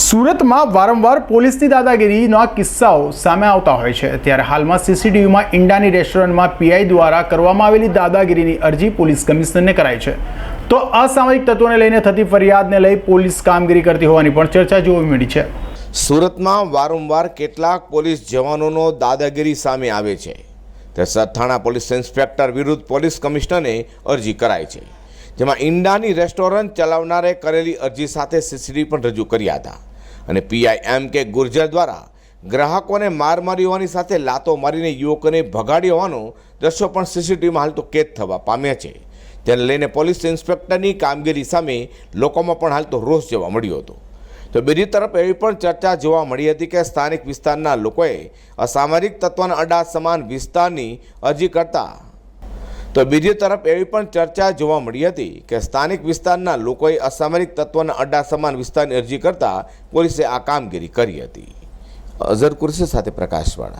સુરતમાં વારંવાર પોલીસની દાદાગીરીના કિસ્સાઓ સામે આવતા હોય છે. ત્યારે હાલમાં સીસીટીવીમાં ઈંડાની રેસ્ટોરન્ટમાં પીઆઈ દ્વારા કરવામાં આવેલી દાદાગીરીની અરજી પોલીસ કમિશનરને કરાઈ છે. તો અસામાજિક તત્વોને લઈને થતી ફરિયાદને લઈ પોલીસ કામગીરી કરતી હોવાની પણ ચર્ચા જોવા મળી છે. સુરતમાં વારંવાર કેટલાક પોલીસ જવાનોનો દાદાગીરી સામે આવે છે. તે સથાણા પોલીસ ઇન્સ્પેક્ટર વિરુદ્ધ પોલીસ કમિશનરને અરજી કરાઈ છે. જેમાં ઈંડાની રેસ્ટોરન્ટ ચલાવનારે કરેલી અરજી સાથે સીસીટીવી પણ રજૂ કર્યા હતા. અને પીઆઈ એમ કે ગુર્જર દ્વારા ગ્રાહકોને માર મારી હોવાની સાથે લાતો મારીને યુવકોને ભગાડી હોવાનો દ્રશ્યો પણ સીસીટીવીમાં હાલ તો કેદ થવા પામ્યા છે. તેને લઈને પોલીસ ઇન્સ્પેક્ટરની કામગીરી સામે લોકોમાં પણ હાલ તો રોષ જોવા મળ્યો હતો. તો બીજી તરફ એવી પણ ચર્ચા જોવા મળી હતી કે સ્થાનિક વિસ્તારના લોકોએ અસામરિક તત્વના અડા સમાન વિસ્તારની અરજી કરતા તો બીજી તરફ એવી પણ ચર્ચા જોવા મળી હતી કે સ્થાનિક વિસ્તારના લોકોએ અસામરિક તત્વના અડ્ડા સમાન વિસ્તારની અરજી કરતા પોલીસે આ કામગીરી કરી હતી. અઝર કુરશી સાથે પ્રકાશવાળા.